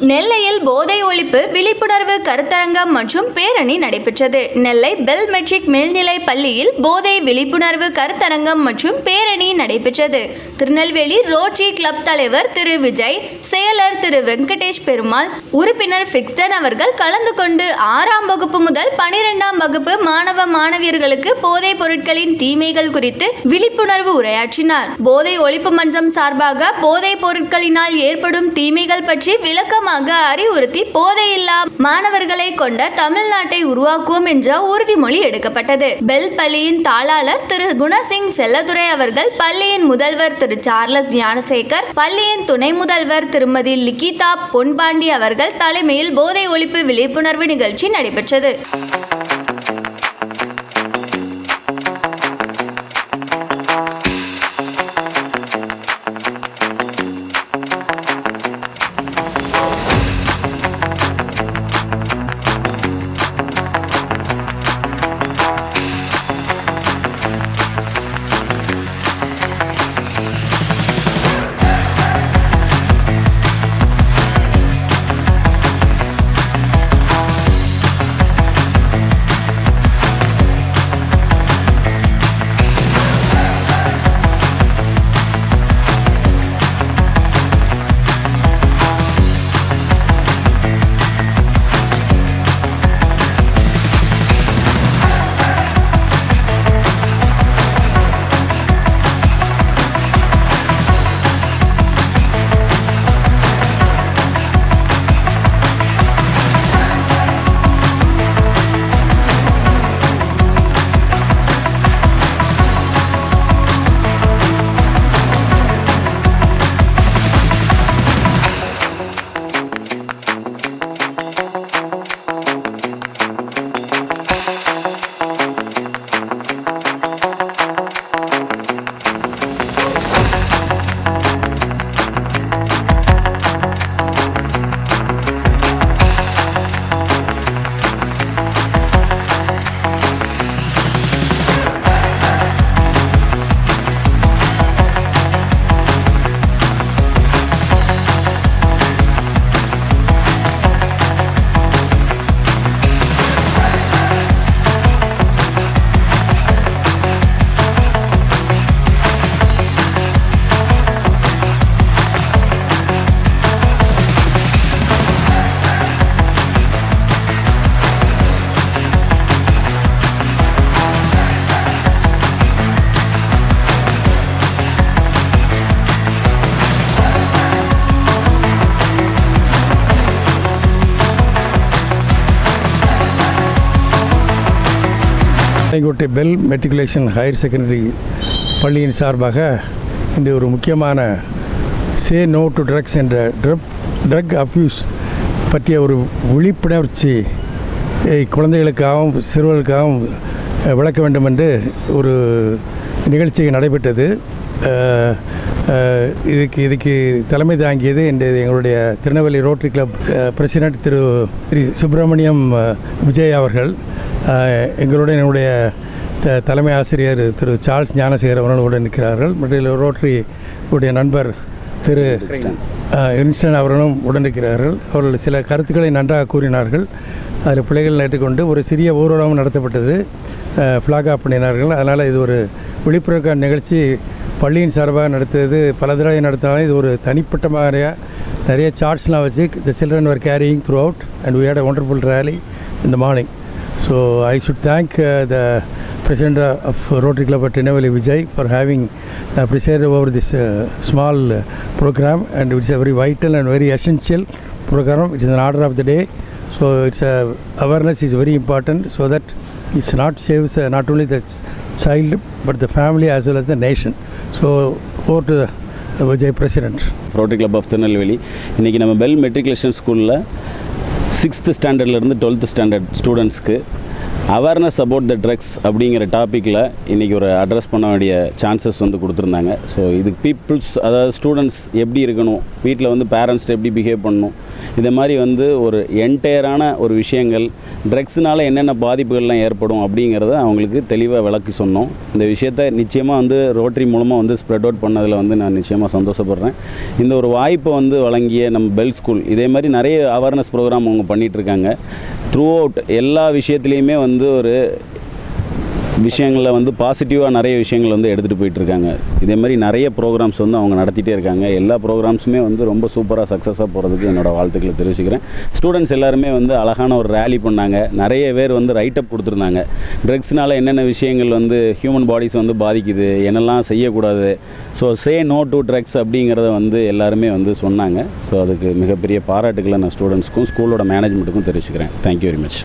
நெல்லையில் போதை ஒழிப்பு விழிப்புணர்வு கருத்தரங்கம் மற்றும் பேரணி நடைபெற்றது. நெல்லை பெல் மெட்ரிக் மேல்நிலை பள்ளியில் போதை விழிப்புணர்வு கருத்தரங்கம் மற்றும் பேரணி நடைபெற்றது. திருநெல்வேலி ரோட்ரி கிளப் தலைவர் திரு விஜய் செயலர் திரு வெங்கடேஷ் பெருமாள் உறுப்பினர் ஃபிக்ஸ்டன் அவர்கள் கலந்து கொண்டு ஆறாம் வகுப்பு முதல் பனிரெண்டாம் வகுப்பு மாணவ மாணவியர்களுக்கு போதைப் பொருட்களின் தீமைகள் குறித்து விழிப்புணர்வு உரையாற்றினார். போதை ஒழிப்பு மன்றம் சார்பாக போதைப் பொருட்களினால் ஏற்படும் தீமைகள் பற்றி விளக்கம் விளக்கமாக அறிவுறுத்தி போதையில்லா மாணவர்களை கொண்ட தமிழ்நாட்டை உருவாக்குவோம் என்ற உறுதிமொழி எடுக்கப்பட்டது. பெல் பள்ளியின் தாளாளர் திரு குணசிங் செல்லதுரை அவர்கள் பள்ளியின் முதல்வர் திரு சார்லஸ் ஞானசேகர் பள்ளியின் துணை முதல்வர் திருமதி லிகிதா பொன்பாண்டி அவர்கள் தலைமையில் போதை ஒழிப்பு விழிப்புணர்வு நிகழ்ச்சி நடைபெற்றது. Sengottai Bell matriculation higher secondary பள்ளியின் சார்பாக இந்த ஒரு முக்கியமான சே நோ டு ட்ரக்ஸ் என்ற ட்ரப் ட்ரக் அப்யூஸ் பற்றிய ஒரு விழிப்புணர்ச்சி குழந்தைகளுக்காகவும் சிறுவர்களுக்காகவும் விளக்க வேண்டும் என்று ஒரு நிகழ்ச்சி நடைபெற்றது. இதுக்கு இதுக்கு தலைமை தாங்கியது என்று எங்களுடைய Tirunelveli Rotary Club president Thiru Thiru Subramaniam Vijay அவர்கள். எங்களுடைய என்னுடைய த- தலைமை ஆசிரியர் திரு சார்ல்ஸ் ஞானசேகர் அவர்களுடன் இருக்கிறார்கள் மற்றும் ரோட்டரி உடைய நண்பர் திரு இன்ஸ்டன் அவர்களும் உடனிருக்கிறார்கள் அவர்கள் சில கருத்துக்களை நன்றாக கூறினார்கள். அதில் பிள்ளைகள் ஏற்றுக்கொண்டு ஒரு சிறிய ஊர்வலம் நடத்தப்பட்டது. ஃப்ளாக் ஆஃப் பண்ணினார்கள். அதனால் இது ஒரு விழிப்புணர்வு நிகழ்ச்சி. பள்ளியின் சார்பாக நடத்தியது. பல தடவை நடத்தினாலும் இது ஒரு தனிப்பட்ட மாதிரியாக நிறைய சார்ட்ஸ்லாம் வச்சு the children were carrying throughout and we had a wonderful rally இந்த morning so i should thank uh, the president of rotary club at Tinavali vijay for having uh, presided over this uh, small uh, program and it's a very vital and very essential program it is an order of the day so it's a awareness is very important so that it's not saves uh, not only the child but the family as well as the nation so over to the uh, vijay president Rotary Club of Tirunelveli இன்றைக்கி நம்ம Bell matriculation ஸ்கூலில் sixth ஸ்டாண்டர்ட்லேருந்து twelfth standard ஸ்டூடெண்ட்ஸ்க்கு awareness about the drugs அப்படிங்கிற டாப்பிக்கில் இன்றைக்கி ஒரு address பண்ண வேண்டிய சான்சஸ் வந்து கொடுத்துருந்தாங்க. ஸோ இதுக்கு பீப்புள்ஸ் அதாவது ஸ்டூடெண்ட்ஸ் எப்படி இருக்கணும் வீட்டில் வந்து பேரண்ட்ஸ்ட்டு எப்படி பிஹேவ் பண்ணணும் இதை மாதிரி வந்து ஒரு என்டையரான ஒரு விஷயங்கள் ட்ரக்ஸ்னால என்னென்ன பாதிப்புகள்லாம் ஏற்படும் அப்படிங்கிறத அவங்களுக்கு தெளிவாக விளக்கி சொன்னோம். இந்த விஷயத்த நிச்சயமாக வந்து ரோட்டரி மூலமாக வந்து ஸ்ப்ரெட் அவுட் பண்ணதில் வந்து நான் நிச்சயமாக சந்தோஷப்படுறேன். இந்த ஒரு வாய்ப்பை வந்து வழங்கிய நம்ம பெல் ஸ்கூல் இதே மாதிரி நிறைய அவேர்னஸ் ப்ரோக்ராம் அவங்க பண்ணிகிட்ருக்காங்க த்ரூ அவுட் எல்லா விஷயத்துலையுமே வந்து ஒரு விஷயங்களில் வந்து பாசிட்டிவாக நிறைய விஷயங்கள் வந்து எடுத்துகிட்டு போயிட்டுருக்காங்க. இதே மாதிரி நிறைய ப்ரோக்ராம்ஸ் வந்து அவங்க நடத்திட்டே இருக்காங்க. எல்லா ப்ரோக்ராம்ஸுமே வந்து ரொம்ப சூப்பராக சக்ஸஸாக போகிறதுக்கு என்னோடய வாழ்த்துக்களை தெரிவிச்சுக்கிறேன். ஸ்டூடெண்ட்ஸ் எல்லாருமே வந்து அழகான ஒரு ரேலி பண்ணாங்க. நிறைய பேர் வந்து ரைட்டப் கொடுத்துருந்தாங்க. ட்ரக்ஸ்னால் என்னென்ன விஷயங்கள் வந்து ஹியூமன் பாடிஸ் வந்து பாதிக்குது என்னெல்லாம் செய்யக்கூடாது. So say no to drugs அப்படிங்கிறத வந்து எல்லாருமே வந்து சொன்னாங்க. ஸோ அதுக்கு மிகப்பெரிய பாராட்டுக்களை நான் ஸ்டூடெண்ட்ஸ்க்கும் ஸ்கூலோட மேனேஜ்மெண்ட்டுக்கும் தெரிவிச்சுக்கிறேன். Thank you very much